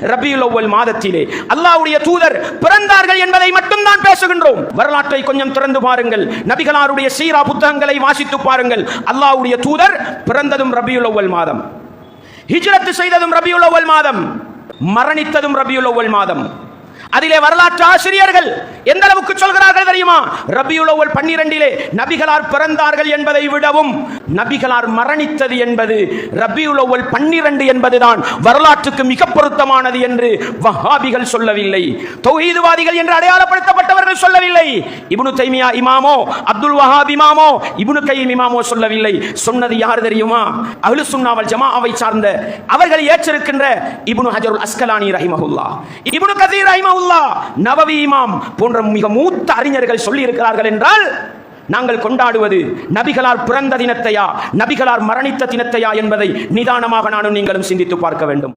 ரபியுல் அவ்வல் மாதத்திலே. அல்லாவுடைய தூதர் பிறந்தார்கள் என்பதை மட்டும்தான் பேசுகின்றோம். வரலாற்றை கொஞ்சம் திறந்து பாருங்கள். நபிகளாருடைய சீரா புத்தகங்களை வாசித்து பாருங்கள். அல்லாஹ்வுடைய தூதர் பிறந்ததும் ரபியுல் அவ்வல் மாதம். ஹிஜ்ரத்து செய்ததும் ரபியுல் அவ்வல் மாதம். மரணித்ததும் ரபியுல் அவ்வல் மாதம். அதிலே வரலாற்று ஆசிரியர்கள் எந்த அளவுக்கு சொல்கிறார்கள் தெரியுமா? ரபியுல் அவ்வல் பன்னிரண்டிலே நபிகளார் பிறந்தார்கள் என்பதை விடவும் நபிகளார் மரணித்தது என்பது ரபியுல் பன்னிரண்டு என்பதுதான் வரலாற்றுக்கு மிக பொருத்தமானது என்று வஹாபிகள் சொல்லவில்லை. தௌஹீதுவாதிகள் என்று அடையாளப்படுத்தப்பட்டவர்கள் சொல்லவில்லை. இபுனு தைமியா இமாமோ அப்துல் வஹாப் இமாமோ இபுனு கையம் இமாமோ சொல்லவில்லை. சொன்னது யார் தெரியுமா? அஹ்லு சுன்னாவல் ஜமாஅவை சார்ந்த அவர்கள் ஏற்றிருக்கின்ற இபுனு ஹஜருல் அஸ்கலானி ரஹிமஹுல்லா. இபுனு கதீர் ரஹிமஹுல்லா நவவி இமாம் போன்ற மிக மூத்த அறிஞர்கள் சொல்லி இருக்கிறார்கள் என்றால் நாங்கள் கொண்டாடுவது நபிகளார் பிறந்த தினத்தையா நபிகளார் மரணித்த தினத்தையா என்பதை நிதானமாக நானும் நீங்களும் சிந்தித்து பார்க்க வேண்டும்.